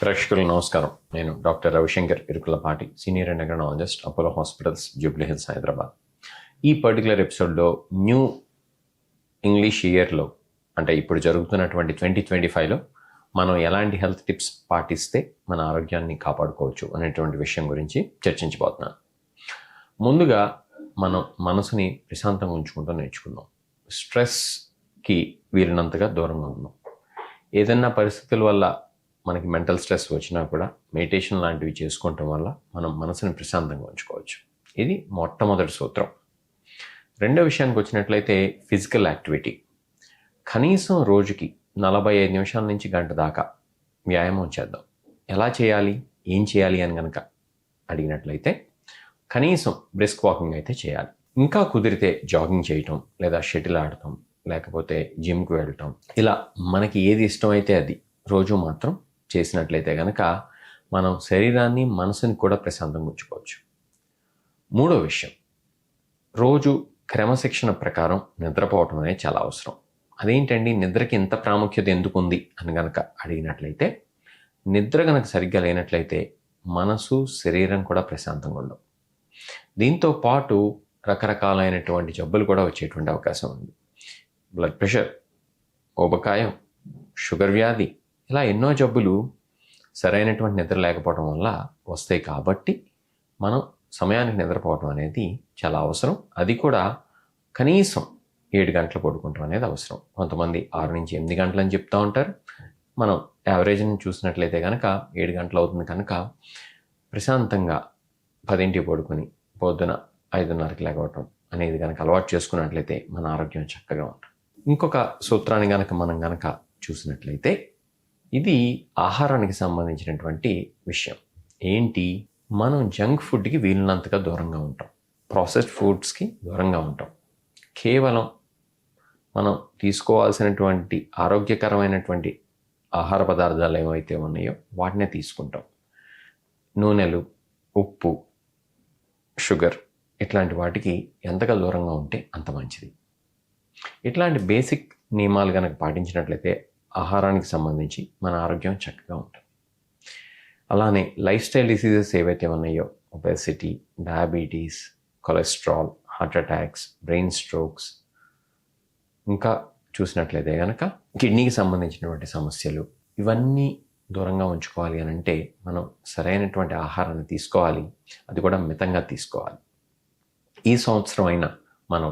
ప్రేక్షకులు నమస్కారం. నేను doctor Ravishankar Irukulapati senior endocrinologist Apollo hospitals Jubilee Hills Hyderabad. ఈ పర్టికులర్ ఎపిసోడ్లో న్యూ ఇంగ్లీష్ ఇయర్లో అంటే ఇప్పుడు జరుగుతున్నటువంటి ట్వంటీ ట్వంటీ ఫైవ్లో మనం ఎలాంటి హెల్త్ టిప్స్ పాటిస్తే మన ఆరోగ్యాన్ని కాపాడుకోవచ్చు అనేటువంటి విషయం గురించి చర్చించబోతున్నాను. ముందుగా మనం మనసుని ప్రశాంతంగా ఉంచుకుంటూ నేర్చుకుందాం. స్ట్రెస్కి వీరినంతగా దూరంగా ఉందాం. ఏదైనా పరిస్థితుల వల్ల మనకి మెంటల్ స్ట్రెస్ వచ్చినా కూడా మెడిటేషన్ లాంటివి చేసుకోవటం వల్ల మనం మనసుని ప్రశాంతంగా ఉంచుకోవచ్చు. ఇది మొట్టమొదటి సూత్రం. రెండో విషయానికి వచ్చినట్లయితే ఫిజికల్ యాక్టివిటీ. కనీసం రోజుకి నలభై ఐదు నిమిషాల నుంచి గంట దాకా వ్యాయామం చేద్దాం. ఎలా చేయాలి? ఏం చేయాలి అని కనుక అడిగినట్లయితే కనీసం బ్రిస్క్ వాకింగ్ అయితే చేయాలి. ఇంకా కుదిరితే జాగింగ్ చేయటం లేదా షటిల్ ఆడటం లేకపోతే జిమ్కి వెళ్ళటం. ఇలా మనకి ఏది ఇష్టమైతే అది రోజు మాత్రం చేసినట్లయితే కనుక మనం శరీరాన్ని మనసుని కూడా ప్రశాంతంగా ఉంచుకోవచ్చు. మూడో విషయం. రోజు క్రమశిక్షణ ప్రకారం నిద్రపోవటం అనేది చాలా అవసరం. అదేంటండి? నిద్రకి ఇంత ప్రాముఖ్యత ఎందుకు ఉంది అని గనక అడిగినట్లయితే నిద్ర గనక సరిగ్గా లేనట్లయితే మనసు శరీరం కూడా ప్రశాంతంగా ఉండవు. దీంతో పాటు రకరకాలైనటువంటి జబ్బులు కూడా వచ్చేటువంటి అవకాశం ఉంది. బ్లడ్ ప్రెషర్ ఓబకాయం షుగర్ వ్యాధి ఇలా ఎన్నో జబ్బులు సరైనటువంటి నిద్ర లేకపోవడం వల్ల వస్తాయి కాబట్టి మనం సమయానికి నిద్రపోవడం అనేది చాలా అవసరం. అది కూడా కనీసం ఏడు గంటలు పడుకుంటాం అనేది అవసరం. కొంతమంది ఆరు నుంచి ఎనిమిది గంటలు అని చెప్తూ ఉంటారు. మనం యావరేజ్ని చూసినట్లయితే కనుక ఏడు గంటలు అవుతుంది కనుక ప్రశాంతంగా పదింటికి పడుకొని పొద్దున ఐదున్నరకి లేకపోవటం అనేది కనుక అలవాటు చేసుకున్నట్లయితే మన ఆరోగ్యం చక్కగా ఉంటుంది. ఇంకొక సూత్రాన్ని కనుక మనం కనుక చూసినట్లయితే ఇది ఆహారానికి సంబంధించినటువంటి విషయం. ఏంటి? మనం జంక్ ఫుడ్కి వీలున్నంతగా దూరంగా ఉంటాం. ప్రాసెస్డ్ ఫుడ్స్కి దూరంగా ఉంటాం. కేవలం మనం తీసుకోవాల్సినటువంటి ఆరోగ్యకరమైనటువంటి ఆహార పదార్థాలు ఏవైతే ఉన్నాయో వాటినే తీసుకుంటాం. నూనెలు ఉప్పు షుగర్ ఇట్లాంటి వాటికి ఎంతగా దూరంగా ఉంటే అంత మంచిది. ఇట్లాంటి బేసిక్ నియమాలు కనుక పాటించినట్లయితే ఆహారానికి సంబంధించి మన ఆరోగ్యం చక్కగా ఉంటుంది. అలానే లైఫ్ స్టైల్ డిసీజెస్ ఏవైతే ఉన్నాయో obesity diabetes cholesterol heart attacks brain strokes ఇంకా చూసినట్లయితే కనుక కిడ్నీకి సంబంధించినటువంటి సమస్యలు ఇవన్నీ దూరంగా ఉంచుకోవాలి అని అంటే మనం సరైనటువంటి ఆహారాన్ని తీసుకోవాలి అది కూడా మితంగా తీసుకోవాలి. ఈ సంవత్సరం అయినా మనం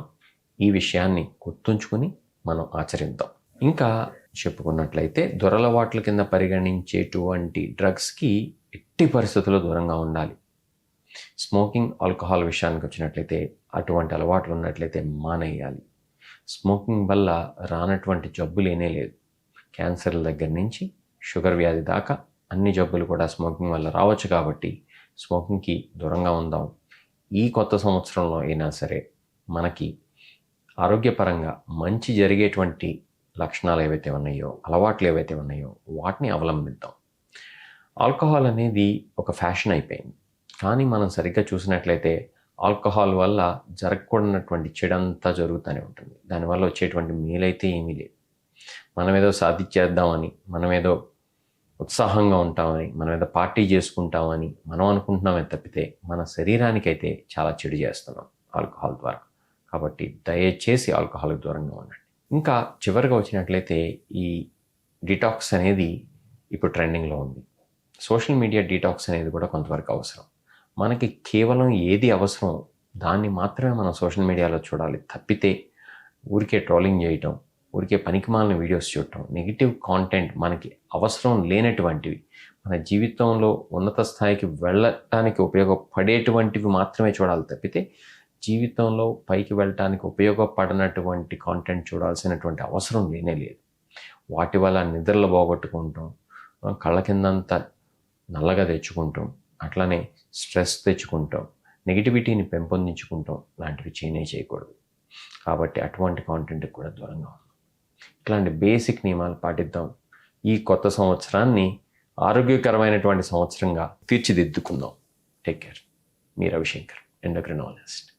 ఈ విషయాన్ని గుర్తుంచుకుని మనం ఆచరిద్దాం. ఇంకా చెప్పుకున్నట్లయితే దొరలవాట్ల కింద పరిగణించేటువంటి డ్రగ్స్కి ఎట్టి పరిస్థితుల్లో దూరంగా ఉండాలి. స్మోకింగ్ ఆల్కహాల్ విషయానికి వచ్చినట్లయితే అటువంటి అలవాట్లు ఉన్నట్లయితే మానేయాలి. స్మోకింగ్ వల్ల రానటువంటి జబ్బు లేనే లేదు. క్యాన్సర్ల దగ్గర నుంచి షుగర్ వ్యాధి దాకా అన్ని జబ్బులు కూడా స్మోకింగ్ వల్ల రావచ్చు కాబట్టి స్మోకింగ్కి దూరంగా ఉందాం. ఈ కొత్త సంవత్సరంలో అయినా సరే మనకి ఆరోగ్యపరంగా మంచి జరిగేటువంటి లక్షణాలు ఏవైతే ఉన్నాయో అలవాట్లు ఏవైతే ఉన్నాయో వాటిని అవలంబిద్దాం. ఆల్కహాల్ అనేది ఒక ఫ్యాషన్ అయిపోయింది. కానీ మనం సరిగ్గా చూసినట్లయితే ఆల్కహాల్ వల్ల జరగకూడనటువంటి చెడంతా జరుగుతూనే ఉంటుంది. దానివల్ల వచ్చేటువంటి మేలైతే ఏమీ లేదు. మనం ఏదో సాధించేద్దామని మనం ఏదో ఉత్సాహంగా ఉంటామని మనం ఏదో పార్టీ చేసుకుంటామని మనం అనుకుంటున్నామే తప్పితే మన శరీరానికైతే చాలా చెడు చేస్తున్నాం ఆల్కహాల్ ద్వారా. కాబట్టి దయచేసి ఆల్కహాల్ దూరంగా ఉండండి. ఇంకా చివరిగా వచ్చినట్లయితే ఈ డిటాక్స్ అనేది ఇప్పుడు ట్రెండింగ్లో ఉంది. సోషల్ మీడియా డిటాక్స్ అనేది కూడా కొంతవరకు అవసరం. మనకి కేవలం ఏది అవసరం దాన్ని మాత్రమే మనం సోషల్ మీడియాలో చూడాలి తప్పితే ఊరికే ట్రోలింగ్ చేయటం ఊరికే పనికిమాలిన వీడియోస్ చూడటం నెగిటివ్ కాంటెంట్ మనకి అవసరం లేనటువంటివి మన జీవితంలో ఉన్నత స్థాయికి వెళ్ళటానికి ఉపయోగపడేటువంటివి మాత్రమే చూడాలి తప్పితే జీవితంలో పైకి వెళ్ళటానికి ఉపయోగపడినటువంటి కాంటెంట్ చూడాల్సినటువంటి అవసరం లేనే లేదు. వాటి వల్ల నిద్రలు పోగొట్టుకుంటాం కళ్ళ కిందంతా నల్లగా తెచ్చుకుంటాం అట్లనే స్ట్రెస్ తెచ్చుకుంటాం నెగిటివిటీని పెంపొందించుకుంటాం లాంటివి చేయనే చేయకూడదు. కాబట్టి అటువంటి కాంటెంట్కి కూడా దూరంగా ఉన్నాం ఇట్లాంటి బేసిక్ నియమాలు పాటిద్దాం. ఈ కొత్త సంవత్సరాన్ని ఆరోగ్యకరమైనటువంటి సంవత్సరంగా తీర్చిదిద్దుకుందాం. టేక్ కేర్ మీ రవిశంకర్ ఎండోక్రినాలజిస్ట్